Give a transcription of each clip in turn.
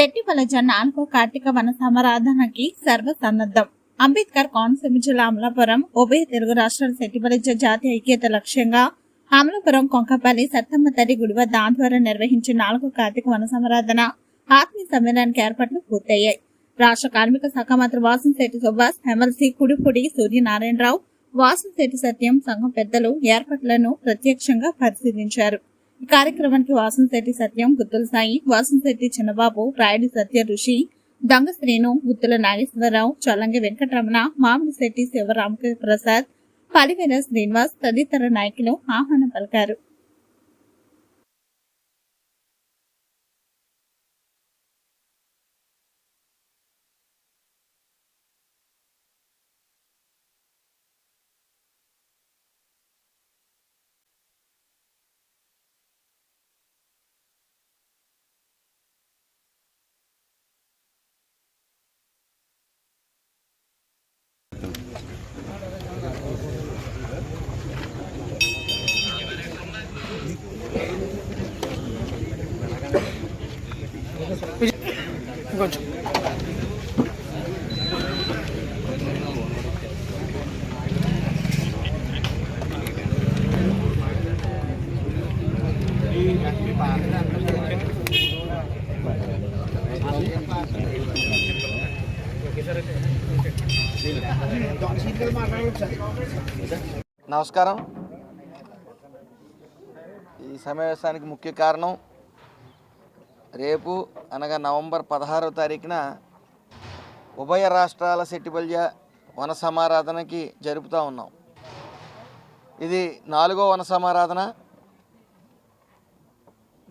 శెట్టిపలజ నాలుగో కార్తీక వన సమరాధనకి సర్వసన్నద్ధం. అంబేద్కర్ కోనసీమ జిల్లా అమలాపురం ఉభయ తెలుగు రాష్ట్రాల శెట్టిపలజ జాతీయ ఐక్యత లక్ష్యంగా అమలాపురం కొంకపల్లి సత్తమ్మ తల్లి గుడి వద్ద ఆధ్వర్యం నిర్వహించిన నాలుగో కార్తీక వన సమరాధన ఆత్మీయ సమ్మేళనానికి ఏర్పాట్లు పూర్తయ్యాయి. రాష్ట్ర కార్మిక శాఖ మంత్రి వాసంశెట్టి సుభాష్ ఎమ్మెల్సీ కుడిపూడి సూర్యనారాయణరావు వాసంశెట్టి సత్యం సంఘం పెద్దలు ఏర్పాట్లను ప్రత్యక్షంగా పరిశీలించారు. కార్యక్రమానికి వాసంశెట్టి సత్యం గుత్తుల సాయి వాసంశెట్టి చిన్నబాబు రాయుడి సత్య ఋషి దొంగ శ్రీను గుత్తుల నాగేశ్వరరావు చొల్లంగి వెంకటరమణ మామిడిశెట్టి శివరామకృష్ణ ప్రసాద్ పలివేల శ్రీనివాస్ తదితర నాయకులు ఆహ్వానం పలికారు. నమస్కారం. ఈ సమావేశానికి ముఖ్య కారణం రేపు అనగా నవంబర్ పదహారో తారీఖున ఉభయ రాష్ట్రాల సెట్టిబల్య వన సమారాధనకి జరుపుతూ ఉన్నాం. ఇది నాలుగో వన సమారాధన.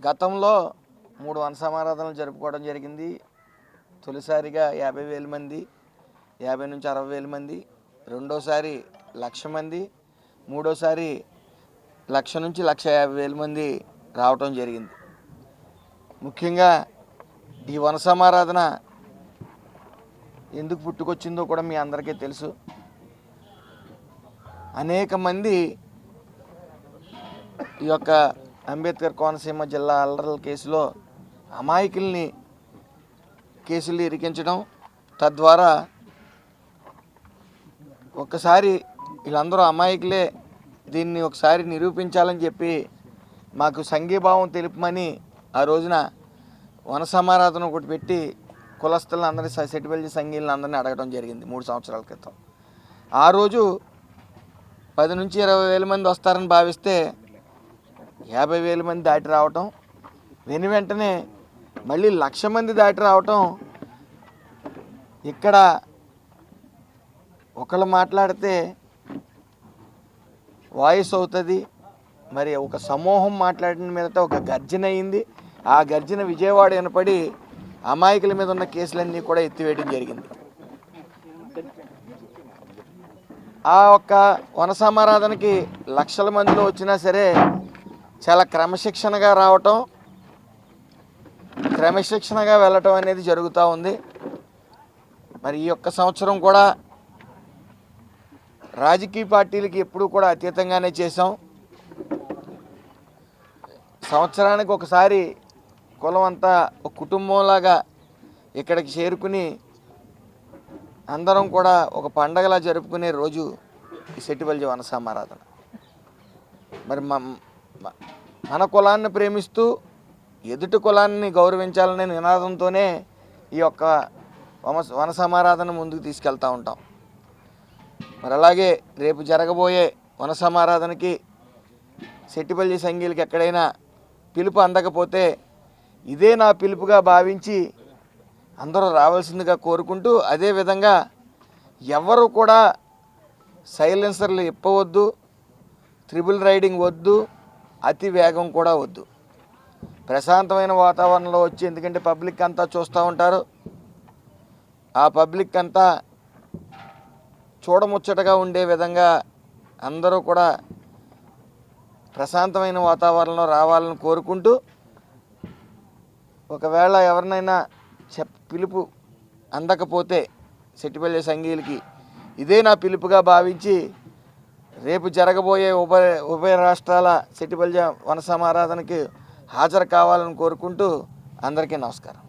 గతంలో మూడు వంశమారాధనలు జరుపుకోవడం జరిగింది. తొలిసారిగా యాభై వేల మంది యాభై నుంచి అరవై వేల మంది రెండోసారి లక్ష మంది మూడోసారి లక్ష నుంచి లక్ష యాభై వేల మంది రావటం జరిగింది. ముఖ్యంగా ఈ వనసమారాధన ఎందుకు పుట్టుకొచ్చిందో కూడా మీ అందరికీ తెలుసు. అనేక మంది ఈ యొక్క అంబేద్కర్ కోనసీమ జిల్లా అల్లర్ల కేసులో అమాయకుల్ని కేసులు ఇరికించడం తద్వారా ఒక్కసారి వీళ్ళందరూ అమాయకులే దీన్ని ఒకసారి నిరూపించాలని చెప్పి మాకు సంఘీభావం తెలుపమని ఆ రోజున వనసమారాధన ఒకటి పెట్టి కులస్తులను అందరినీ సెటిబెల్జీ సంఘీలను అందరినీ అడగడం జరిగింది మూడు సంవత్సరాల క్రితం. ఆ రోజు పది నుంచి ఇరవై వేల మంది వస్తారని భావిస్తే యాభై వేల మంది దాటి రావటం వెను వెంటనే మళ్ళీ లక్ష మంది దాటి రావటం ఇక్కడ ఒకళ్ళు మాట్లాడితే వాయిస్ అవుతుంది మరి ఒక సమూహం మాట్లాడిన మీద ఒక గర్జన అయింది. ఆ గర్జన విజయవాడ వినపడి అమాయకుల మీద ఉన్న కేసులన్నీ కూడా ఎత్తివేయడం జరిగింది. ఆ ఒక్క వన సమారాధనకి లక్షల మందిలో వచ్చినా సరే చాలా క్రమశిక్షణగా రావటం క్రమశిక్షణగా వెళ్ళటం అనేది జరుగుతూ ఉంది. మరి ఈ యొక్క సంవత్సరం కూడా రాజకీయ పార్టీలకి ఎప్పుడూ కూడా అతీతంగానే చేసాం సంవత్సరానికి ఒకసారి కులం అంతా ఒక కుటుంబంలాగా ఇక్కడికి చేరుకుని అందరం కూడా ఒక పండగలా జరుపుకునే రోజు ఈ సెట్టిబల్జి వనసామారాధన మరి మా మన కులాన్ని ప్రేమిస్తూ ఎదుటి కులాన్ని గౌరవించాలనే నినాదంతోనే ఈ యొక్క వన సమారాధన ముందుకు తీసుకెళ్తూ ఉంటాం. మరి అలాగే రేపు జరగబోయే వన సమారాధనకి సెట్టిపల్లి సంఘీలకి ఎక్కడైనా పిలుపు అందకపోతే ఇదే నా పిలుపుగా భావించి అందరూ రావాల్సిందిగా కోరుకుంటూ అదేవిధంగా ఎవరు కూడా సైలెన్సర్లు ఇప్పవద్దు త్రిబుల్ రైడింగ్ వద్దు అతి వేగం కూడా వద్దు. ప్రశాంతమైన వాతావరణంలో వచ్చి ఎందుకంటే పబ్లిక్ అంతా చూస్తూ ఉంటారు. ఆ పబ్లిక్ అంతా చూడముచ్చటగా ఉండే విధంగా అందరూ కూడా ప్రశాంతమైన వాతావరణంలో రావాలని కోరుకుంటూ ఒకవేళ ఎవరినైనా చెప్ పిలుపు అందకపోతే సెట్టిపల్లి సంఘీలకి ఇదే నా పిలుపుగా భావించి రేపు జరగబోయే ఉభయ ఉభయ రాష్ట్రాల సిటిబల్జ వన సమారాధనకి హాజరు కావాలని కోరుకుంటూ అందరికీ నమస్కారం.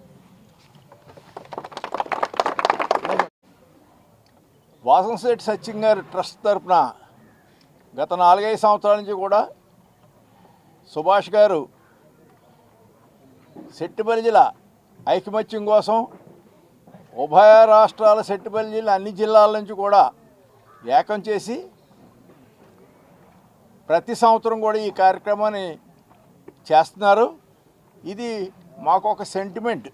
వాసంశెట్టి సత్యం గారి ట్రస్ట్ తరఫున గత నాలుగైదు సంవత్సరాల నుంచి కూడా సుభాష్ గారు సెట్టిపల్లి ఐకమత్యం కోసం ఉభయ రాష్ట్రాల సెట్టిపల్లి అన్ని జిల్లాల నుంచి కూడా ఏకం చేసి ప్రతి సంవత్సరం కూడా ఈ కార్యక్రమాన్ని చేస్తున్నారు. ఇది మాకు ఒక సెంటిమెంట్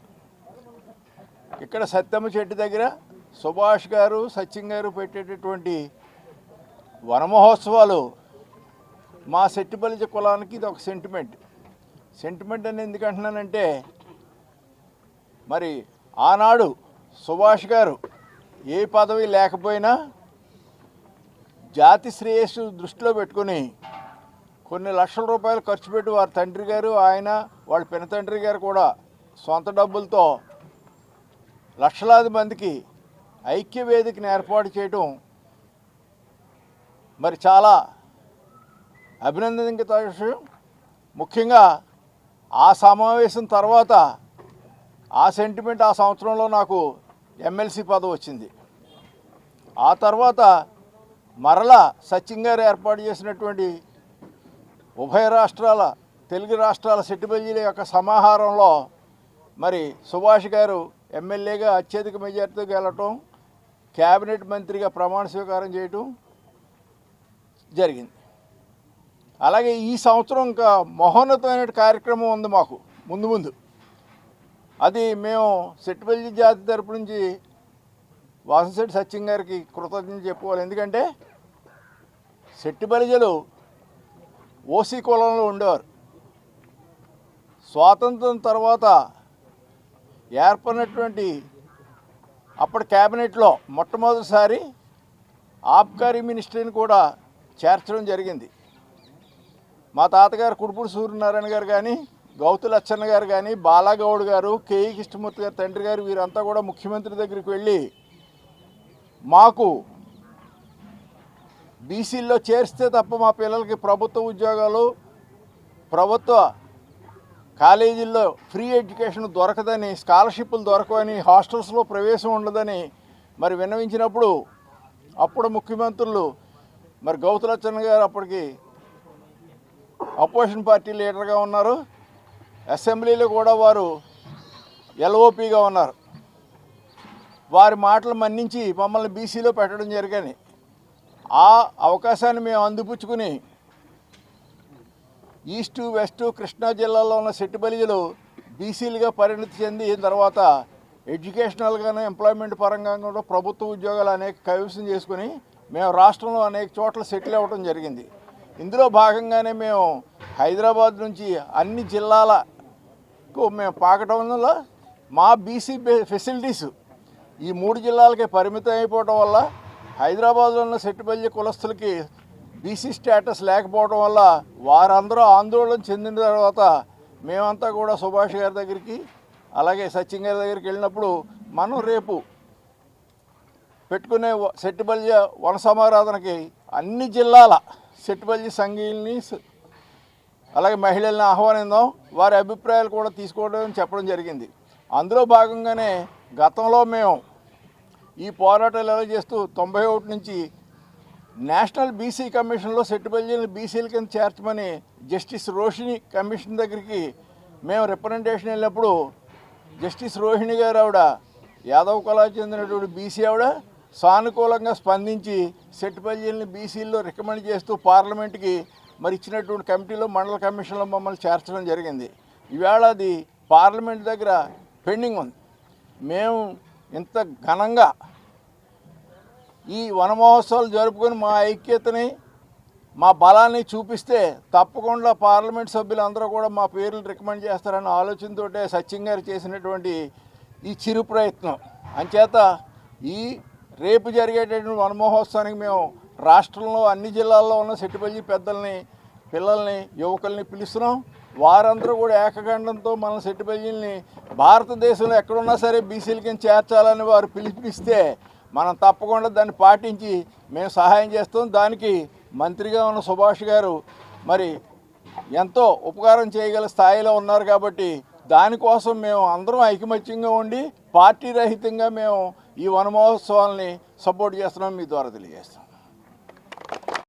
ఇక్కడ సత్యమ్మ చెట్టు దగ్గర సుభాష్ గారు సత్యం గారు పెట్టేటటువంటి వనమహోత్సవాలు మా సెట్టిపల్లి కులానికి ఇది ఒక సెంటిమెంట్ సెంటిమెంట్ అని ఎందుకంటున్నానంటే మరి ఆనాడు సుభాష్ గారు ఏ పదవి లేకపోయినా జాతి శ్రేయస్సు దృష్టిలో పెట్టుకొని కొన్ని లక్షల రూపాయలు ఖర్చు పెట్టి వారి తండ్రి గారు ఆయన వాళ్ళ పెనతండ్రి గారు కూడా సొంత డబ్బులతో లక్షలాది మందికి ఐక్య వేదికను ఏర్పాటు చేయటం మరి చాలా అభినందనీయ విషయం ముఖ్యంగా ఆ సమావేశం తర్వాత ఆ సెంటిమెంట్ ఆ సంవత్సరంలో నాకు ఎమ్మెల్సీ పదవి వచ్చింది. ఆ తర్వాత మరలా సచిన్ గారు ఏర్పాటు చేసినటువంటి ఉభయ రాష్ట్రాల తెలుగు రాష్ట్రాల సెట్టిబల్జీల యొక్క సమాహారంలో మరి సుభాష్ గారు ఎమ్మెల్యేగా అత్యధిక మెజార్టీతో గెలవటం క్యాబినెట్ మంత్రిగా ప్రమాణ స్వీకారం చేయటం జరిగింది. అలాగే ఈ సంవత్సరం ఇంకా మహోన్నతమైన కార్యక్రమం ఉంది మాకు ముందు ముందు. అది మేము సెట్టిబల్జీ జాతి తరపు నుంచి వాసంశెట్టి సత్యం గారికి కృతజ్ఞత చెప్పుకోవాలి. ఎందుకంటే శెట్టి బలిజలు ఓసీ కులంలో ఉండేవారు. స్వాతంత్రం తర్వాత ఏర్పడినటువంటి అప్పటి క్యాబినెట్లో మొట్టమొదటిసారి ఆబ్కారీ మినిస్ట్రీని కూడా చేర్చడం జరిగింది. మా తాతగారు కుడుపుడు సూర్యనారాయణ గారు కానీ గౌతు లచ్చన్న గారు కానీ బాలాగౌడ్ గారు కేఈ కృష్ణమూర్తి గారు తండ్రి గారు వీరంతా కూడా ముఖ్యమంత్రి దగ్గరికి వెళ్ళి మాకు బీసీల్లో చేరిస్తే తప్ప మా పిల్లలకి ప్రభుత్వ ఉద్యోగాలు ప్రభుత్వ కాలేజీల్లో ఫ్రీ ఎడ్యుకేషన్ దొరకదని స్కాలర్షిప్లు దొరకవని హాస్టల్స్లో ప్రవేశం ఉండదని మరి విన్నవించినప్పుడు అప్పుడు ముఖ్యమంత్రులు మరి గౌతులచ్చన్న గారు అప్పటికి అపోజిషన్ పార్టీ లీడర్గా ఉన్నారు. అసెంబ్లీలో కూడా వారు ఎల్ఓపిగా ఉన్నారు. వారి మాటలు మన్నించి మమ్మల్ని బీసీలో పెట్టడం జరిగింది. ఆ అవకాశాన్ని మేము అందిపుచ్చుకుని ఈస్టు వెస్ట్ కృష్ణా జిల్లాలో ఉన్న సెట్టిబలిజలు బీసీలుగా పరిణతి చెంది తర్వాత ఎడ్యుకేషనల్గాను ఎంప్లాయ్మెంట్ పరంగా కూడా ప్రభుత్వ ఉద్యోగాలు అనేక కైవసం చేసుకుని మేము రాష్ట్రంలో అనేక చోట్ల సెటిల్ అవ్వడం జరిగింది. ఇందులో భాగంగానే మేము హైదరాబాద్ నుంచి అన్ని జిల్లాలకు మేము పాకటం వల్ల మా బీసీ ఫెసిలిటీస్ ఈ మూడు జిల్లాలకే పరిమితం అయిపోవడం వల్ల హైదరాబాద్లో ఉన్న సెట్టుబల్లి కులస్తులకి బీసీ స్టేటస్ లేకపోవడం వల్ల వారందరూ ఆందోళన చెందిన తర్వాత మేమంతా కూడా సుభాష్ గారి దగ్గరికి అలాగే సచిన్ గారి దగ్గరికి వెళ్ళినప్పుడు మనం రేపు పెట్టుకునే వ- వన సమారాధనకి అన్ని జిల్లాల సెట్టుబల్లి సంఘీల్ని అలాగే మహిళల్ని ఆహ్వానిద్దాం వారి అభిప్రాయాలు కూడా తీసుకోవడం చెప్పడం జరిగింది. అందులో భాగంగానే గతంలో మేము ఈ పోరాటాలు ఎలా చేస్తూ తొంభై ఒకటి నుంచి నేషనల్ బీసీ కమిషన్లో సెట్టుబల్జీని బీసీల కింద చేర్చమని జస్టిస్ రోషిణి కమిషన్ దగ్గరికి మేము రిప్రజెంటేషన్ వెళ్ళినప్పుడు జస్టిస్ రోహిణి గారు ఆవిడ యాదవ్ కళా చెందినటువంటి బీసీ ఆవిడ సానుకూలంగా స్పందించి సెట్టుపల్లీని బీసీల్లో రికమెండ్ చేస్తూ పార్లమెంట్కి మరి ఇచ్చినటువంటి కమిటీలో మండల కమిషన్లో మమ్మల్ని చేర్చడం జరిగింది. ఈవేళ అది పార్లమెంట్ దగ్గర పెండింగ్ ఉంది. మేము ఇంత ఘనంగా ఈ వనమహోత్సవాలు జరుపుకొని మా ఐక్యతని మా బలాన్ని చూపిస్తే తప్పకుండా పార్లమెంట్ సభ్యులందరూ కూడా మా పేర్లు రికమెండ్ చేస్తారన్న ఆలోచనతోటే సచిన్ గారు చేసినటువంటి ఈ చిరు ప్రయత్నం. అంచేత ఈ రేపు జరిగేటటువంటి వనమహోత్సవానికి మేము రాష్ట్రంలో అన్ని జిల్లాల్లో ఉన్న సెట్టుపల్లి పెద్దల్ని పిల్లల్ని యువకుల్ని పిలుస్తున్నాం. వారందరూ కూడా ఏకగండంతో మన సెట్టిపల్లిని భారతదేశంలో ఎక్కడున్నా సరే బీసీలకి చేర్చాలని వారు పిలిపిస్తే మనం తప్పకుండా దాన్ని పాటించి మేము సహాయం చేస్తాం. దానికి మంత్రిగా ఉన్న సుభాష్ గారు మరి ఎంతో ఉపకారం చేయగల స్థాయిలో ఉన్నారు కాబట్టి దానికోసం మేము అందరం ఐకమత్యంగా ఉండి పార్టీ రహితంగా మేము ఈ వనమహోత్సవాల్ని సపోర్ట్ చేస్తున్నాం. మీ ద్వారా తెలియజేస్తాం.